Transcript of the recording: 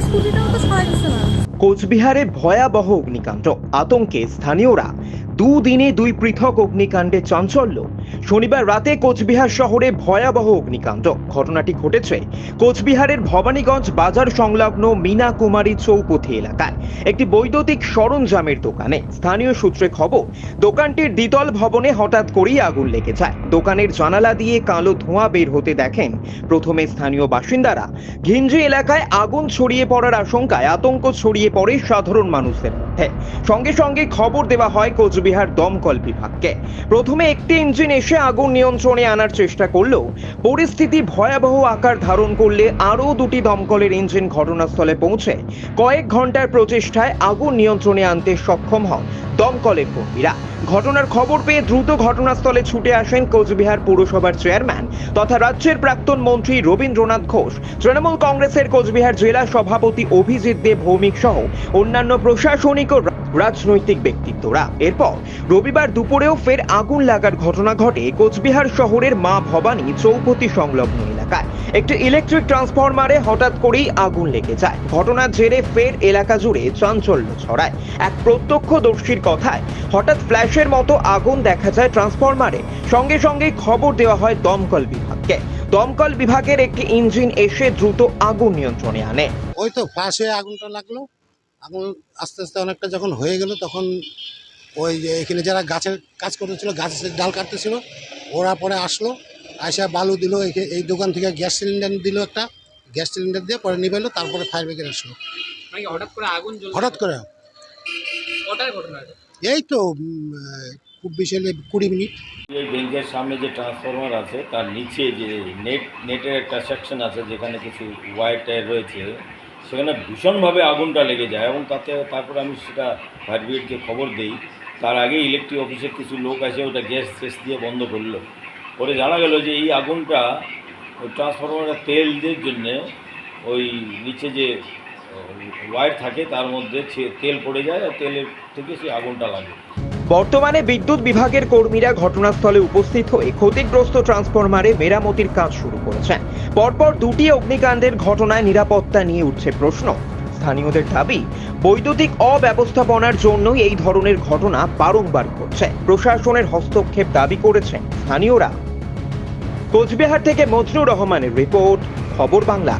স্কুটিটাও তো সহায় দিচ্ছে না কোচবিহারে ভয়াবহ অগ্নিকাণ্ড। আতঙ্কে স্থানীয়রা দুদিনে দুই পৃথক অগ্নিকাণ্ডে চাঞ্চল্য। শনিবার রাতে কোচবিহার শহরে ভয়াবহ অগ্নিকাণ্ড। ঘটনাটি ঘটেছে কোচবিহারের ভবানীগঞ্জ বাজার সংলগ্ন মীনা কুমারী চৌপথি এলাকায়। একটি বৈদ্যুতিক সরঞ্জামের দোকানে। স্থানীয় সূত্রে খবর, দোকানটির দ্বিতল ভবনে হঠাৎ করেই আগুন লেগে যায়। দোকানের জানালা দিয়ে কালো ধোঁয়া বের হতে দেখেন প্রথমে স্থানীয় বাসিন্দারা। ঘিঞ্জি এলাকায় আগুন ছড়িয়ে পড়ার আশঙ্কায় আতঙ্ক ছড়িয়ে পড়ে সাধারণ মানুষের মধ্যে। সঙ্গে সঙ্গে খবর দেওয়া হয় কোচবিহার দমকল বিভাগকে। প্রথমে একটি ইঞ্জিন এসে আগুন নিয়ন্ত্রণে আনার চেষ্টা করলেও পরিস্থিতি ভয়াবহ আকার ধারণ করলে আরও দুটি দমকলের ইঞ্জিন ঘটনাস্থলে পৌঁছে কয়েক ঘণ্টার প্রচেষ্টায় আগুন নিয়ন্ত্রণে আনতে সক্ষম হন দমকলের কর্মীরা। ঘটনার খবর পেয়ে দ্রুত ঘটনাস্থলে ছুটে আসেন কোচবিহার পুরসভার চেয়ারম্যান তথা রাজ্যের প্রাক্তন মন্ত্রী রবীন্দ্রনাথ ঘোষ। তৃণমূল কংগ্রেসের কোচবিহার জেলা সভাপতি অভিজিৎ দেব ভৌমিক সহ অন্যান্য প্রশাসনিক ও রাজনৈতিক ব্যক্তিত্বরা। এরপর রবিবার দুপুরেও ফের আগুন লাগার ঘটনা ঘটে কোচবিহার শহরের মা ভবানী চৌপতি সংলগ্ন এলাকায়। একটি ইলেকট্রিক ট্রান্সফরমারে হঠাৎ করেই আগুন লেগে যায়। ঘটনার জেরে ফের এলাকা জুড়ে চাঞ্চল্য ছড়ায়। এক প্রত্যক্ষদর্শীর কথায়। হঠাৎ ফ্ল্যাশের মতো আগুন দেখা যায় ট্রান্সফরমারে। সঙ্গে সঙ্গে খবর দেওয়া হয় দমকল বিভাগকে। দমকল বিভাগের একটি ইঞ্জিন এসে দ্রুত আগুন নিয়ন্ত্রণে আনে। ওই তো হয়ে আগুনটা লাগল। আগুন আস্তে আস্তে অনেকটা যখন হয়ে গেল তখন ওই যে এখানে যারা গাছের কাজ করতেছিল গাছের ডাল কাটতেছিল ওরা পরে আসলো। আসা বালু দিল এই দোকান থেকে গ্যাস সিলিন্ডার দিল একটা। গ্যাস সিলিন্ডার দিয়ে পরে নিবেলো তারপরে ফায়ার ব্রিগেড আসলো। হঠাৎ করে আগুন হঠাৎ করে। কটার ঘটনা এই তো খুব বেশি হলে কুড়ি মিনিট। এই ব্যাংকের সামনে যে ট্রান্সফরমার আছে তার নিচে যে নেট নেটের একটা সেকশন আছে যেখানে কিছু ওয়ার টায়ার রয়েছে সেখানে ভীষণভাবে আগুনটা লেগে যায় এবং তাতে তারপরে আমি সেটা ফায়ার ব্রিগেডকে খবর দিই তার আগে ইলেকট্রিক অফিসের কিছু লোক এসে ওটা গ্যাস শেষ দিয়ে বন্ধ করল। পরে জানা গেল যে এই আগুনটা ওই ট্রান্সফরমারের তেল দিয়ে জন্যে ওই নিচে যে ওয়ার থাকে, তার মধ্যে তেল পড়ে যায় আর তেলের থেকে সেই আগুনটা লাগে। বর্তমানে বিদ্যুৎ বিভাগের কর্মীরা ঘটনাস্থলে উপস্থিত হয়ে ক্ষতিগ্রস্ত ট্রান্সফরমারে মেরামতির কাজ শুরু করেছেন। পরপর দুটি অগ্নিকাণ্ডের ঘটনায় নিরাপত্তা নিয়ে উঠছে প্রশ্ন। স্থানীয়দের দাবি, বৈদ্যুতিক অব্যবস্থাপনার জন্যই এই ধরনের ঘটনা বারংবার ঘটছে। প্রশাসনের হস্তক্ষেপ দাবি করেছেন স্থানীয়রা। কোচবিহার থেকে মজনুর রহমানের রিপোর্ট, খবর বাংলা।